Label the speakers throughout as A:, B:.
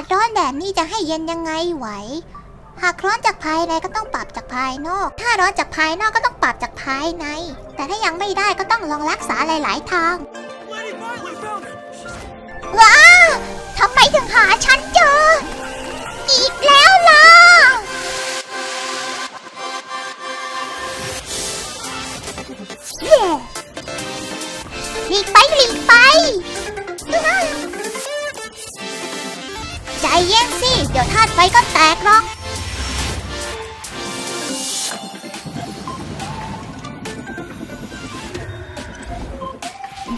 A: ศร้อนแบบนี้จะให้เย็นยังไงไหว หากร้อนจากภายในก็ต้องปรับจากภายนอก ถ้าร้อนจากภายนอกก็ต้องปรับจากภายใน แต่ถ้ายังไม่ได้ก็ต้องลองรักษาหลาย ๆ ทางว้าทำไมถึงหาฉันเจอ อีกแล้วล่ะเย่หลีกไปหลีกไป ใจเย็นสิ เดี๋ยวธาตุไฟก็แตกหรอก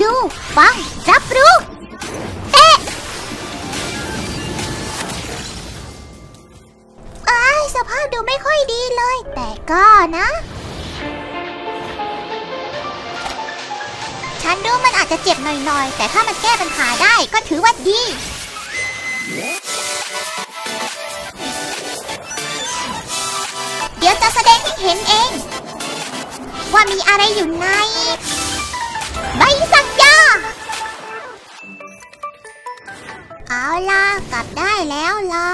A: ดูฟังรับรู้เอ๊ะอ้ยสภาพดูไม่ค่อยดีเลย แต่ก็นะ ฉันรู้มันอาจจะเจ็บหน่อยๆ แต่ถ้ามันแก้ปัญหาได้ก็ถือว่าดี เดี๋ยวจะแสดงให้เห็นเอง ว่ามีอะไรอยู่ใน ใบสัญญาเอาล่ะ กลับได้แล้วล่ะ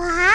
A: ว้า